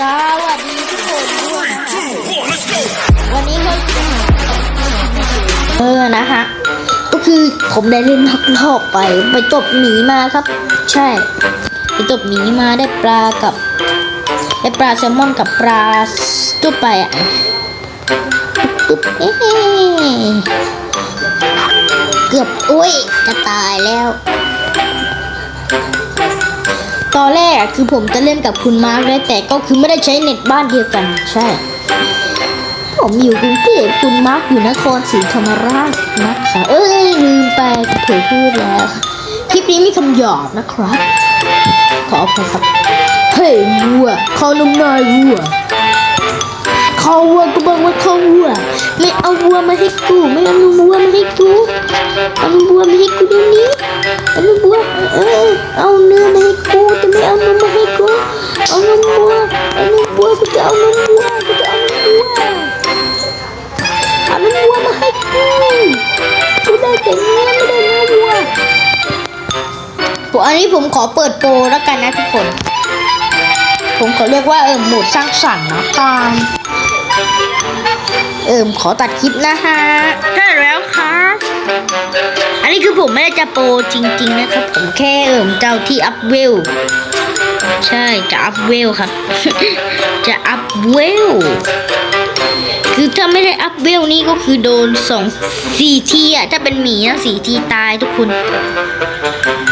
สวัสดีทุกคนด้วยนะคะวันนี้ก็เออนะฮะก็คือผมได้เล่นทักรอบไป ไปตบหมีมาครับ ใช่ ไปตบหมีมาได้ปลากับได้ปลาแซลมอนกับปลาตุ๊บไปอะตุ๊บเอ๊ะเกือบอุ้ยจะตายแล้ว ตอนแรกคือผมจะเล่นกับคุณมาร์กได้แต่ก็คือไม่ได้ใช้เน็ตบ้านเดียวกัน ใช่ ผมอยู่กรุงเทพคุณมาร์กอยู่นครศรีธรรมราชนะคะเอ้ยลืมไปเผยพูดแล้ว คลิปนี้มีคำหยาบนะครับ ขออภัยครับ เฮ้ยวัวเขานมนายวัว เอาวัวมาให้กูไม่เอานมวัวมาให้กูเอานมวัวมาให้กูเดี๋ยวนี้เอานมวัวเออเอาเนื้อมาให้กูแต่ไม่เอานมมาให้กูเอานมวัวเอานมวัวกูจะเอานมวัวกูจะเอานมวัวเอานมวัวมาให้กูกูได้แต่เนื้อไม่ได้เนื้อวัวผมอันนี้ผมขอเปิดโปรแล้วกันนะทุกคน ผมขอเรียกว่าเอิมโหมดสร้างสรรค์นะกัน เอิมขอตัดคลิปนะฮะใช่แล้วครับ อันนี้คือผมไม่ได้จะโปรจริง ๆ นะครับ ผมแค่เอิมเจ้าที่อัพเวล ใช่จะอัพเวลครับ จะอัพเวล คือถ้าไม่ได้อัพเวลนี่ก็คือโดนสองสี่ทีอะ ถ้าเป็นหมีอะสี่ทีตายทุกคน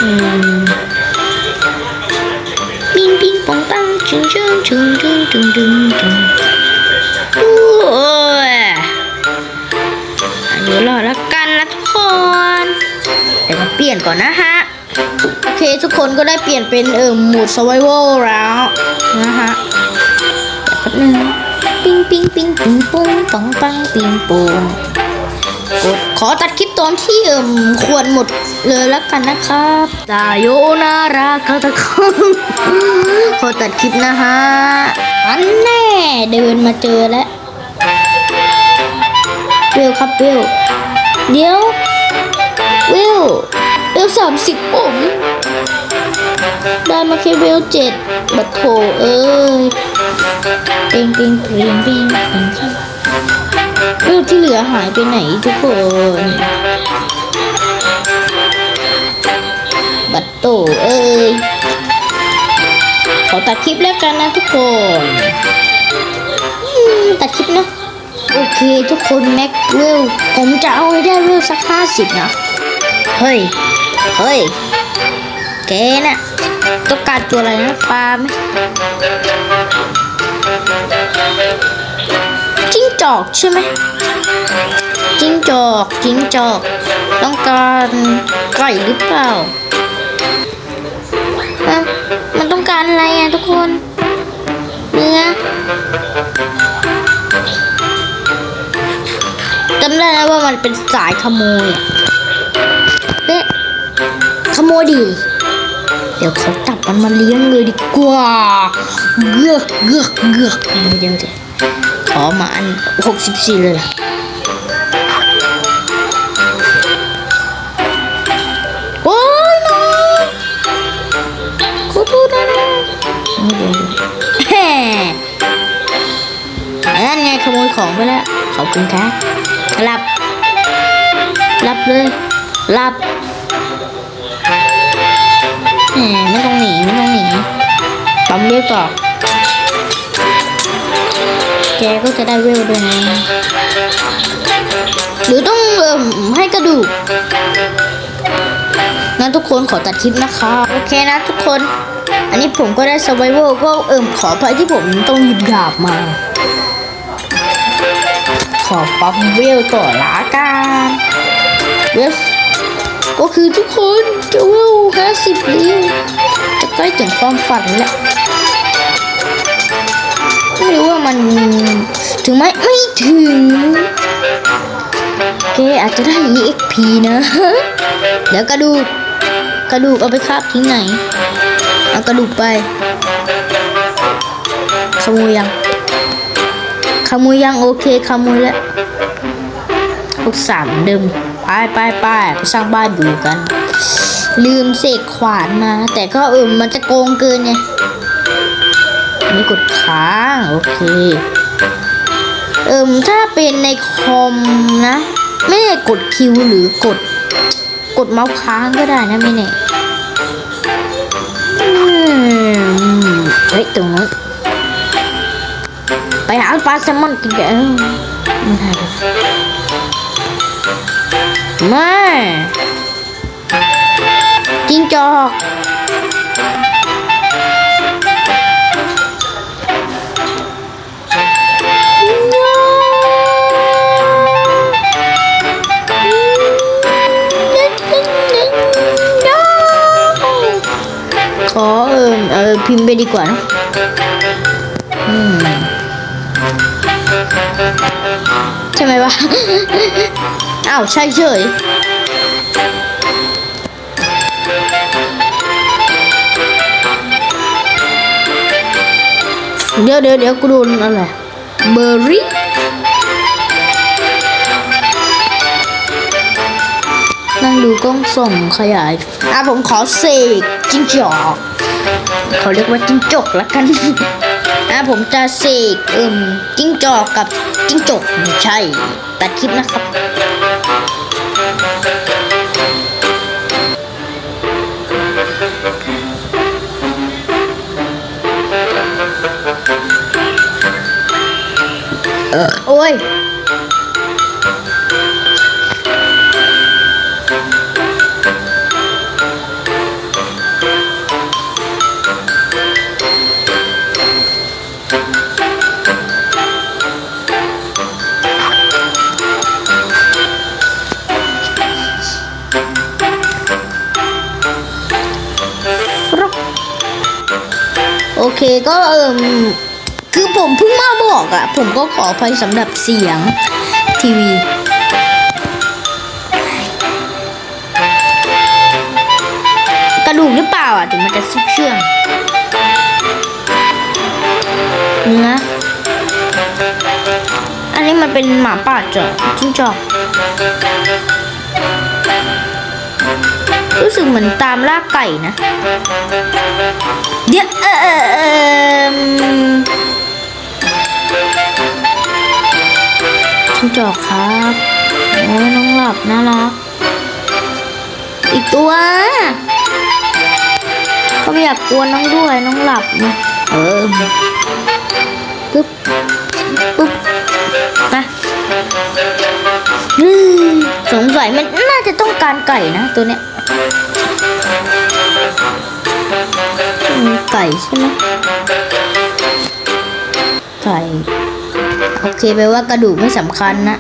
อืมปิ้งปิ้งปองปังจึงจึงจึงจึงจึงจึงจึงโอ้ ยอายุรอดแล้วกันนะทุกคนเดี๋ยวมาเปลี่ยนก่อนนะฮะ โอเคทุกคนก็ได้เปลี่ยนเป็นเอ่อหมด survival แล้วนะฮะเดี๋ยวแป๊บนึงปิ้งปิ้งปิ้งปิ้งปุ้งปังปังปิ้งปุ้งกดขอตัดคลิปตอนที่เอ่มควรหมดเลยแล้วกันนะครับซาโยนาราคาตะคงขอตัดคลิปนะฮะอันแน่เดินมาเจอแล้ว วลครับเวลเดี๋ยวเวลเวลสามสิบผมได้มาแค่เวลเจ็ดบัตโถเอ้ยเปิงเปิงเปิงเปิงเปิงเวลที่เหลือหายไปไหนทุกคนบัตโตเอ้ยขอตัดคลิปแล้วกันนะทุกคนตัดคลิปนะ โอเคทุกคนแม็กเวลผมจะเอาให้ได้เวลสักห้าสิบนะ เฮ้ย เฮ้ยแกน่ะต้องการตัวอะไรนะปลาไหมจิ้งจอกใช่ไหมจิ้งจอกจิ้งจอก ต้องการไก่หรือเปล่ามันต้องการอะไรอะทุกคน เนื้อ จำได้นะว่ามันเป็นสายขโมยอะเอ๊ะขโมยดิเดี๋ยวเขาจับมันมาเลี้ยงเลยดีกว่าเกือกเกือกเกือกเดี๋ยวเดี๋ยวขอมาอันหกสิบสี่เลยล่ะโอ้ยน้องขอโทษนะน้องเดี๋ยวๆแหมนั่นไงขโมยของไปแล้วขอบคุณครับ รับรับเลยรับแหมไม่ต้องหนีไม่ต้องหนีปั๊มเรีต่อแกก็จะได้เวลด้วยไงหรือต้องเอิ่มให้กระดูกงั้นทุกคนขอตัดคลิปนะคะ โอเคนะทุกคน อันนี้ผมก็ได้ survival ก็เอิ่มขออภัยที่ผมต้องหยิบดาบมา ขอปั๊มเวลต่อละกันเวลก็คือทุกคนจะเวลห้าสิบเลี้ยวจะใกล้ถึงความฝันแล้วไม่รู้ว่ามันถึงไหมไม่ถึงแกอาจจะได้ EXP นะ เดี๋ยวกระดูกกระดูกเอาไปคาบทิ้งไหน เอากระดูกไปขโมยยัง ขโมยยังโอเคขโมยแล้วกสามเดิมไปไปไปไปสร้างบ้านอยู่กัน ลืมเสกขวานมา แต่ก็เออมันจะโกงเกินไงนี่กดค้างโอเคเอิมถ้าเป็นในคอมนะ ไม่ได้กดคิวหรือกด กดเมาส์ค้างก็ได้นะไม่แน่อืมเฮ้ย ตรงนั้น ไปหาปลาแซลมอนกินกัน ใช่ไหมวะ อ้าวใช่เฉยเดี๋ยวเดี๋ยวเดี๋ยวกูโดนอะไรเบอร์รี่นั่งดูกล้องส่องขยาย อะผมขอเสกจิ้งจอกเขาเรียกว่าจิ้งจกละกัน ผมจะเสกเอิ่มจิ้งจอกกับจิ้งจกไม่ใช่ตัดคลิปนะครับ เออโอ้ย โอเคก็เอิมคือผมเพิ่งมาบอกอะผมก็ขออภัยสำหรับเสียงทีวีกระดูกหรือเปล่าอะถึงมันจะซุกเชื่องเนื้ออันนี้มันเป็นหมาป่าจ่อจิ้งจอก รู้สึกเหมือนตามล่าไก่นะ เดี๋ยวเออเออเออจิ้งจอกครับโอ้น้องหลับน่ารัก อีกตัวเขาไม่อยากกวนน้องด้วยน้องหลับนะเออปึ๊บปึ๊บนะสงสัยมันน่าจะต้องการไก่นะตัวเนี้ย ไก่ใช่ไหมไก่โอเคแปลว่ากระดูกไม่สำคัญนะ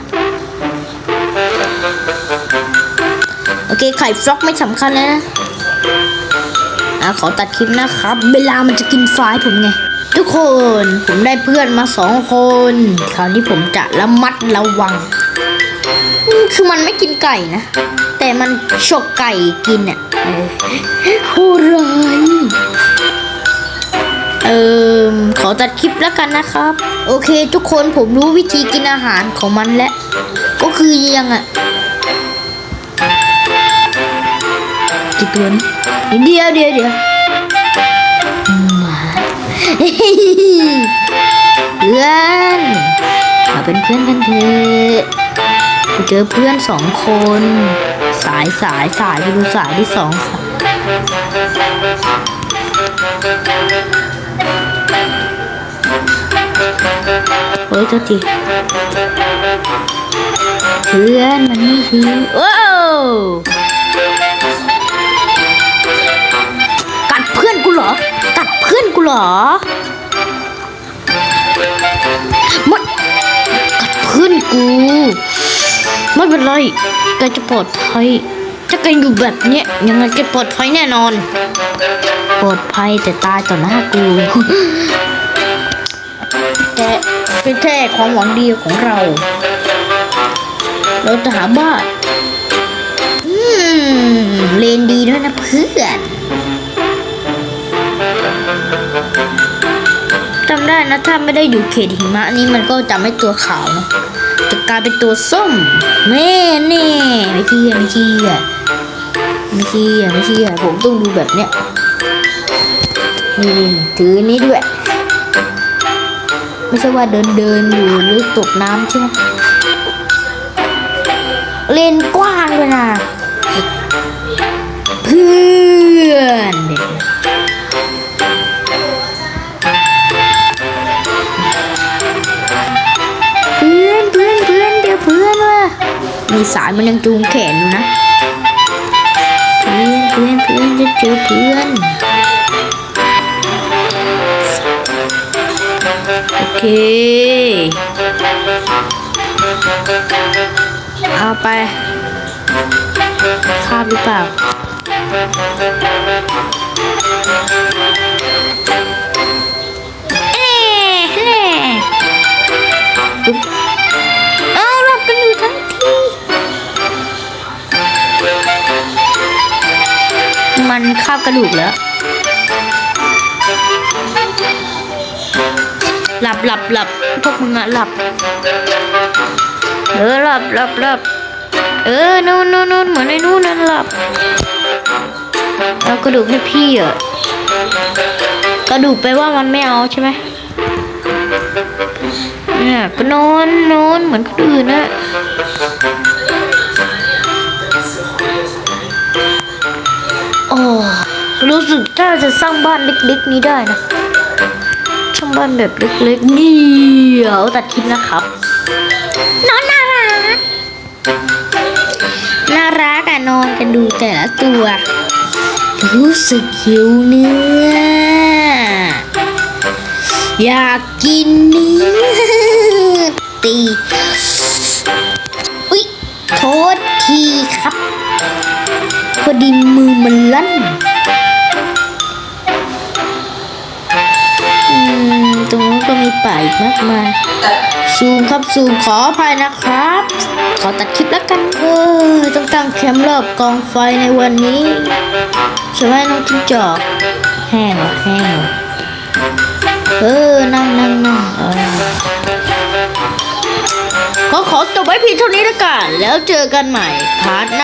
โอเค ไข่ฟล็อกไม่สำคัญเลยนะอะขอตัดคลิปนะครับ เวลามันจะกินไฟผมไง ทุกคนผมได้เพื่อนมาสองคน คราวนี้ผมจะระมัดระวัง คือมันไม่กินไก่นะ แต่มันฉกไก่กินอะเออโหร้ายเออขอตัดคลิปแล้วกันนะครับ โอเค ทุกคนผมรู้วิธีกินอาหารของมันแล้ว ก็คือยังอะกี่ตัวนี่เดี๋ยวเดี๋ยวเดี๋ยวหมาเฮ้ยเพื่อนมาเป็นเพื่อนกันเถอะกูเจอเพื่อนสองคน สายสายสายไปดูสายที่สองสายเฮ้ยโทษทีเพื่อนมันนี่คือโอ้วกัดเพื่อนกูเหรอ กัดเพื่อนกูเหรอ เป็นไรแกจะปลอดภัยถ้าแกอยู่แบบเนี้ยยังไงแกปลอดภัยแน่นอน ปลอดภัยแต่ตายต่อหน้ากูแต่เป็นแค่ความหวังดีของเรา เราจะหาบ้านเลนดีด้วยนะเพื่อนจำได้นะถ้าไม่ได้อยู่เขตหิมะนี่มันก็จะไม่ตัวขาวนะ จะกลายเป็นตัวส้มแม่แน่ไม่เชื่อไม่เชื่อไม่เชื่อไม่เชื่อผมต้องดูแบบเนี้ยนี่นี่ถือนนี้ด้วย ไม่ใช่ว่าเดินเดินอยู่หรือตกน้ำใช่ไหมเลนกว้างเลยนะเพื่อนเด็ก มีสายมันยังจูงแขนอยู่นะ เพื่อนเพื่อนเพื่อนจะเจอเพื่อน โอเค เอาไปข้ามหรือเปล่า มันคาบกระดูกแล้ว หลับหลับหลับพวกมึงอะหลับ เออหลับหลับหลับเออนู่นนู่นนู่นเหมือนในนู่นนั่นหลับเอากระดูกให้พี่อะกระดูกไปว่ามันไม่เอาใช่ไหมเนี่ยก็นอนนอนเหมือนคนอื่นนะ รู้สึกถ้าจะสร้างบ้านเล็กๆนี้ได้นะช่างบ้านแบบเล็กๆเดี๋ยวตัดคลิปนะครับนอนน่ารักน่ารักอะนอนกันดูแต่ละตัว รู้สึกหิวเนื้ออยากกินเนื้อตีอุ๊ยโทษ อดีมือมันลั่นตรงนู้นก็มีป่าอีกมากมาย ซูมครับซูมขออภัยนะครับ ขอตัดคลิปแล้วกัน เออ ต้องตั้งแคมป์รอบกองไฟในวันนี้ใช่ไหมน้องจิ้งจอก แห้งแห้งเอเออนั่งนั่งนั่งเออก็ขอจบไว้เพียงเท่านี้แล้วกัน แล้วเจอกันใหม่พาร์ทหน้า